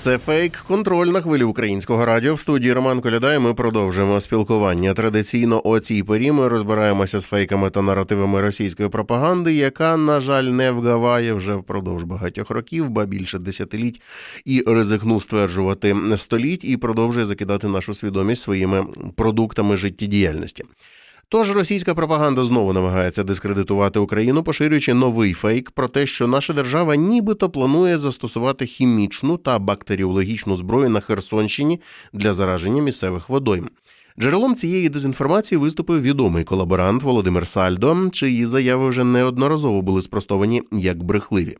Це фейк контроль на хвилі українського радіо. В студії Роман Коляда. і Ми продовжуємо спілкування. Традиційно о цій порі ми розбираємося з фейками та наративами російської пропаганди, яка, на жаль, не вгаває вже впродовж багатьох років, ба більше десятиліть, і ризикнув стверджувати століть і продовжує закидати нашу свідомість своїми продуктами життєдіяльності. Тож російська пропаганда знову намагається дискредитувати Україну, поширюючи новий фейк про те, що наша держава нібито планує застосувати хімічну та бактеріологічну зброю на Херсонщині для зараження місцевих водойм. Джерелом цієї дезінформації виступив відомий колаборант Володимир Сальдо, чиї заяви вже неодноразово були спростовані як брехливі.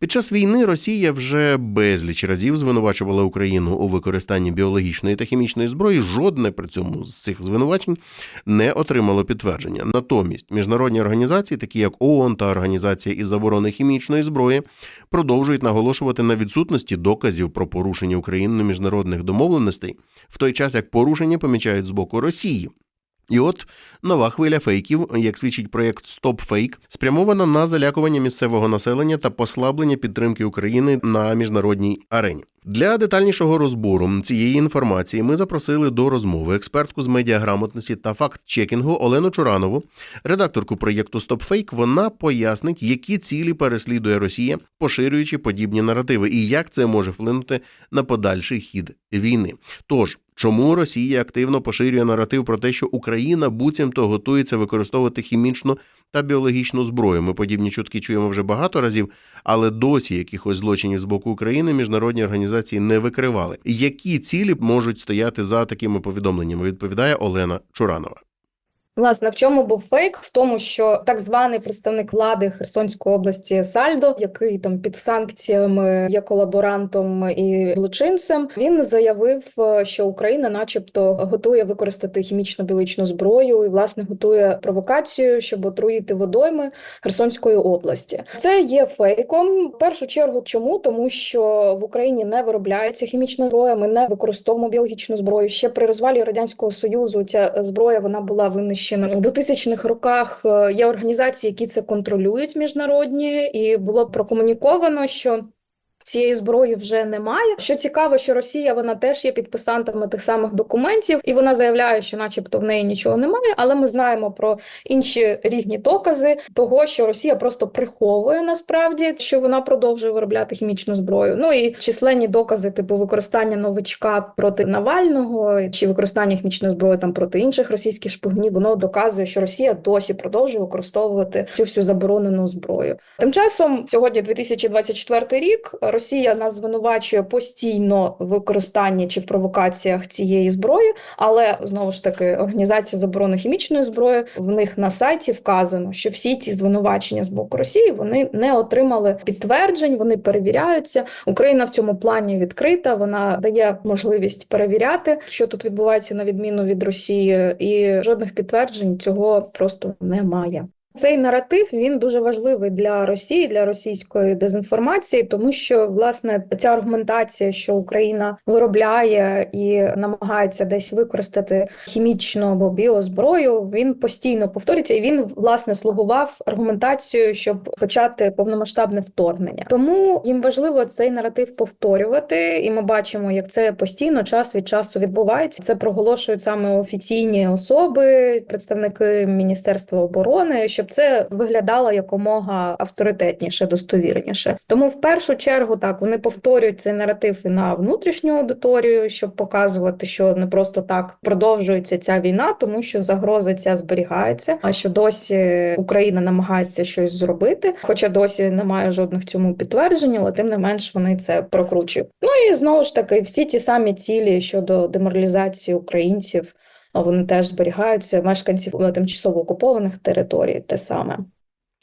Під час війни Росія вже безліч разів звинувачувала Україну у використанні біологічної та хімічної зброї. Жодне при цьому з цих звинувачень не отримало підтвердження. Натомість міжнародні організації, такі як ООН та Організація із заборони хімічної зброї, продовжують наголошувати на відсутності доказів про порушення Україною міжнародних домовленостей, в той час як порушення помічають з боку Росії. І от нова хвиля фейків, як свідчить проєкт Стоп Фейк, спрямована на залякування місцевого населення та послаблення підтримки України на міжнародній арені. Для детальнішого розбору цієї інформації ми запросили до розмови експертку з медіаграмотності та факт-чекінгу Олену Чуранову, редакторку проєкту Стоп Фейк. Вона пояснить, які цілі переслідує Росія, поширюючи подібні наративи, і як це може вплинути на подальший хід війни. Тож Чому Росія активно поширює наратив про те, що Україна буцімто готується використовувати хімічну та біологічну зброю? Ми подібні чутки чуємо вже багато разів, але досі якихось злочинів з боку України міжнародні організації не викривали. Які цілі можуть стояти за такими повідомленнями? Відповідає Олена Чуранова. Власне, в чому був фейк? В тому, що так званий представник влади Херсонської області Сальдо, який там під санкціями є колаборантом і злочинцем, він заявив, е, що Україна, начебто, готує використати хімічно біологічну зброю і власне готує провокацію, щоб отруїти водойми Херсонської області. Це є фейком. В першу чергу, чому тому, що в Україні не виробляється хімічна зброя, ми не використовуємо біологічну зброю. Ще при розвалі радянського союзу ця зброя вона була винищена у 2000-х роках е, є організації, які це контролюють міжнародні, і було прокомуніковано, що Цієї зброї вже немає. Що цікаво, що Росія вона теж є підписантами тих самих документів, і вона заявляє, що, начебто, в неї нічого немає. Але ми знаємо про інші різні докази того, що Росія просто приховує насправді, що вона продовжує виробляти хімічну зброю. Ну і численні докази, типу використання новичка проти Навального чи використання хімічної зброї там проти інших російських шпигунів, воно доказує, що Росія досі продовжує використовувати цю всю заборонену зброю. Тим часом, сьогодні 2024 рік. Росія нас звинувачує постійно в використанні чи в провокаціях цієї зброї, але знову ж таки організація заборони хімічної зброї в них на сайті вказано, що всі ці звинувачення з боку Росії вони не отримали підтверджень, вони перевіряються. Україна в цьому плані відкрита. Вона дає можливість перевіряти, що тут відбувається на відміну від Росії, і жодних підтверджень цього просто немає. Цей наратив він дуже важливий для Росії, для російської дезінформації, тому що власне ця аргументація, що Україна виробляє і намагається десь використати хімічну або біозброю, він постійно повторюється, і він власне слугував аргументацією, щоб почати повномасштабне вторгнення. Тому їм важливо цей наратив повторювати, і ми бачимо, як це постійно час від часу відбувається. Це проголошують саме офіційні особи, представники Міністерства оборони щоб це виглядало якомога авторитетніше, достовірніше. Тому в першу чергу так вони повторюють цей наратив і на внутрішню аудиторію, щоб показувати, що не просто так продовжується ця війна, тому що загроза ця зберігається. А що досі Україна намагається щось зробити, хоча досі немає жодних цьому підтверджень, але тим не менш вони це прокручують. Ну і знову ж таки, всі ті самі цілі щодо деморалізації українців вони теж зберігаються мешканців на тимчасово окупованих територій. Те саме.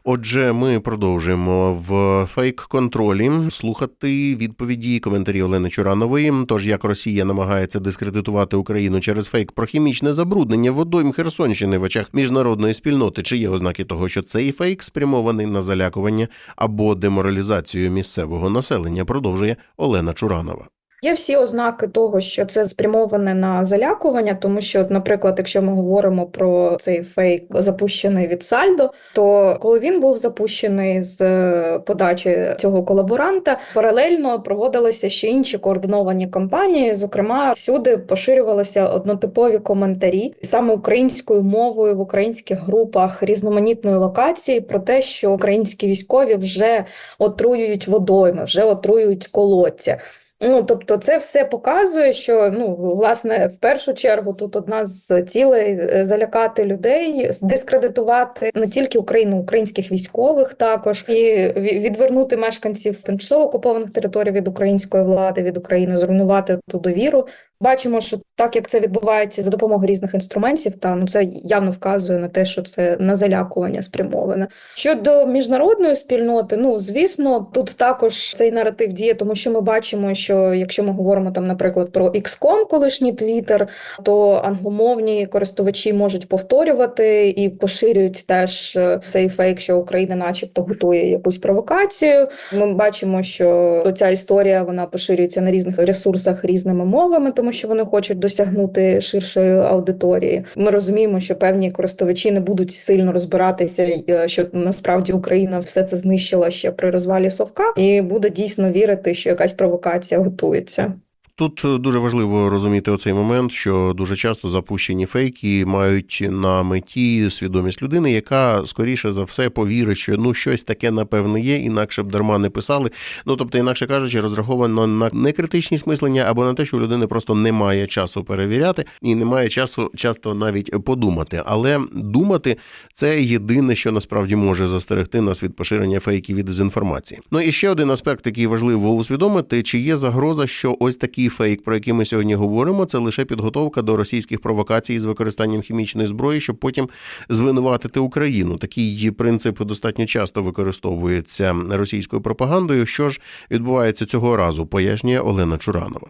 Отже, ми продовжуємо в фейк-контролі слухати відповіді і коментарі Олени Чуранової. Тож як Росія намагається дискредитувати Україну через фейк про хімічне забруднення водойм Херсонщини в очах міжнародної спільноти, чи є ознаки того, що цей фейк спрямований на залякування або деморалізацію місцевого населення, продовжує Олена Чуранова. Є всі ознаки того, що це спрямоване на залякування, тому що, наприклад, якщо ми говоримо про цей фейк, запущений від Сальдо, то коли він був запущений з е, подачі цього колаборанта, паралельно проводилися ще інші координовані кампанії. Зокрема, всюди поширювалися однотипові коментарі саме українською мовою в українських групах різноманітної локації про те, що українські військові вже отруюють водойми, вже отруюють колодця. Ну, тобто, це все показує, що ну власне в першу чергу тут одна з цілей е, залякати людей, дискредитувати не тільки Україну, українських військових також і відвернути мешканців тимчасово окупованих територій від української влади, від України, зруйнувати ту довіру. Бачимо, що так як це відбувається за допомогою різних інструментів, та ну це явно вказує на те, що це на залякування спрямоване. Щодо міжнародної спільноти, ну звісно, тут також цей наратив діє, тому що ми бачимо, що якщо ми говоримо там, наприклад, про XCOM, колишній Twitter, то англомовні користувачі можуть повторювати і поширюють теж е, цей фейк, що Україна, начебто, готує якусь провокацію. Ми бачимо, що ця історія вона поширюється на різних ресурсах різними мовами, тому що вони хочуть досягнути ширшої аудиторії. Ми розуміємо, що певні користувачі не будуть сильно розбиратися, е, що насправді Україна все це знищила ще при розвалі совка, і буде дійсно вірити, що якась провокація готується. Тут е, дуже важливо розуміти оцей момент, що дуже часто запущені фейки мають на меті свідомість людини, яка скоріше за все повірить, що ну щось таке напевне є, інакше б дарма не писали. Ну тобто, інакше кажучи, розраховано на некритичність мислення або на те, що у людини просто немає часу перевіряти і немає часу часто навіть подумати. Але думати це єдине, що насправді може застерегти нас від поширення фейків і дезінформації. Ну і ще один аспект, який важливо усвідомити, чи є загроза, що ось фейк, про який ми сьогодні говоримо, це лише підготовка до російських провокацій з використанням хімічної зброї, щоб потім звинуватити Україну. Такий принцип достатньо часто використовується російською пропагандою. Що ж відбувається цього разу, пояснює Олена Чуранова.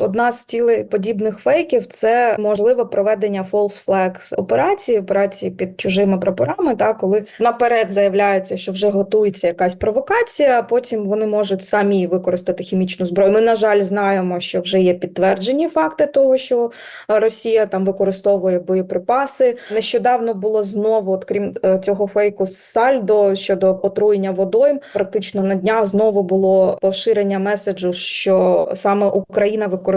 Одна з цілей подібних фейків це можливе проведення false flags операції, операції під чужими прапорами, та коли наперед заявляється, що вже готується якась провокація, а потім вони можуть самі використати хімічну зброю. Ми, на жаль, знаємо, що вже є підтверджені факти того, що Росія там використовує боєприпаси. Нещодавно було знову, от крім е, цього фейку з Сальдо щодо отруєння водойм. Практично на днях знову було поширення меседжу, що саме Україна використовує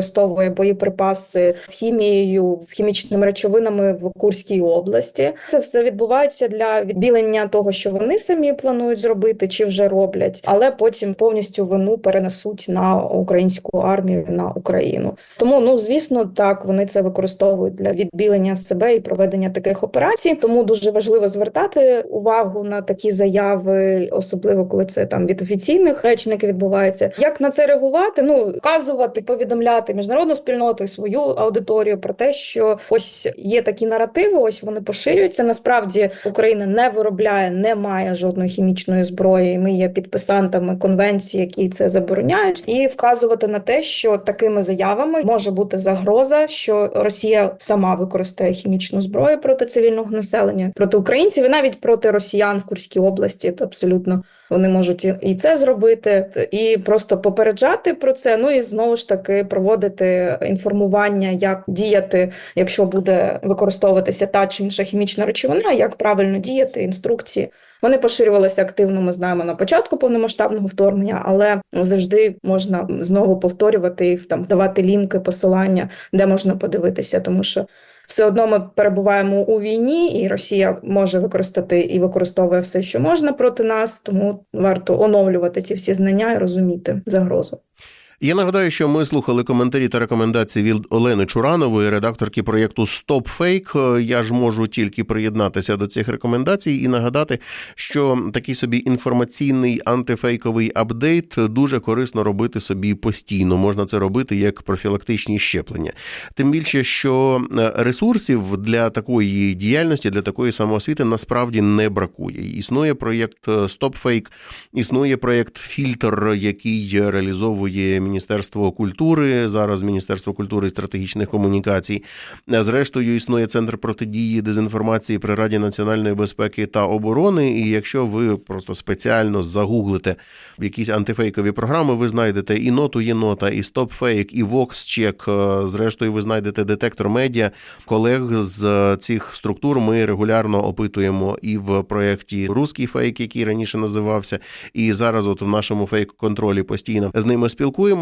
боєприпаси з хімією, з хімічними речовинами в Курській області. Це все відбувається для відбілення того, що вони самі планують зробити чи вже роблять, але потім повністю вину перенесуть на українську армію на Україну. Тому, ну звісно, так вони це використовують для відбілення себе і проведення таких операцій. Тому дуже важливо звертати увагу на такі заяви, особливо коли це там від офіційних речників відбувається. Як на це реагувати? Ну вказувати, повідомляти міжнародну спільноту і свою аудиторію про те, що ось є такі наративи, ось вони поширюються. Насправді Україна не виробляє, не має жодної хімічної зброї. Ми є підписантами конвенції, які це забороняють, і вказувати на те, що такими заявами може бути загроза, що Росія сама використає хімічну зброю проти цивільного населення, проти українців і навіть проти росіян в Курській області. То абсолютно вони можуть і- це зробити, і просто попереджати про це. Ну і знову ж таки проводити інформування, як діяти, якщо буде використовуватися та чи інша хімічна речовина, як правильно діяти, інструкції. Вони поширювалися активно. Ми знаємо на початку повномасштабного вторгнення, але завжди можна знову повторювати і там давати лінки, посилання, де можна подивитися, тому що. Все одно ми перебуваємо у війні, і Росія може використати і використовує все, що можна проти нас. Тому варто оновлювати ці всі знання і розуміти загрозу. Я нагадаю, що ми слухали коментарі та рекомендації від Олени Чуранової, редакторки проєкту Стоп Фейк. Я ж можу тільки приєднатися до цих рекомендацій і нагадати, що такий собі інформаційний антифейковий апдейт дуже корисно робити собі постійно. Можна це робити як профілактичні щеплення. Тим більше, що е, ресурсів для такої діяльності, для такої самоосвіти насправді не бракує. Існує проєкт Стоп Фейк, існує проєкт Фільтр, який реалізовує Міністерство культури, зараз Міністерство культури і стратегічних комунікацій. Е, Зрештою, існує центр протидії дезінформації при Раді національної безпеки та оборони. І якщо ви просто спеціально загуглите якісь антифейкові програми, ви знайдете і ноту єнота, і StopFake, і VoxCheck. Е, Зрештою, ви знайдете детектор медіа. Колег з цих структур ми регулярно опитуємо і в проєкті Руський фейк, який раніше називався, і зараз, от в нашому фейк-контролі постійно з ними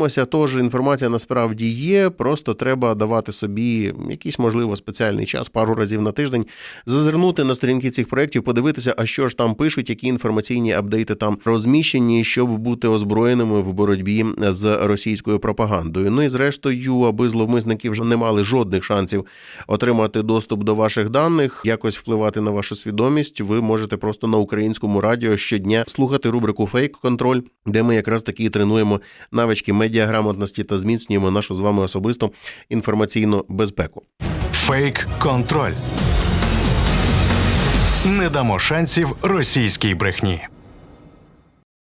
спілкуємося. Тож інформація насправді є. Просто треба давати собі якийсь можливо спеціальний час, пару разів на тиждень, зазирнути на сторінки цих проєктів, подивитися, а що ж там пишуть, які інформаційні апдейти там розміщені, щоб бути озброєними в боротьбі з російською пропагандою. Ну і зрештою, аби зловмисники вже не мали жодних шансів отримати доступ до ваших даних, якось впливати на вашу свідомість. Ви можете просто на українському радіо щодня слухати рубрику Фейк контроль, де ми якраз таки тренуємо навички медіаграмотності та зміцнюємо нашу з вами особисту інформаційну безпеку. Фейк контроль. Не дамо шансів російській брехні.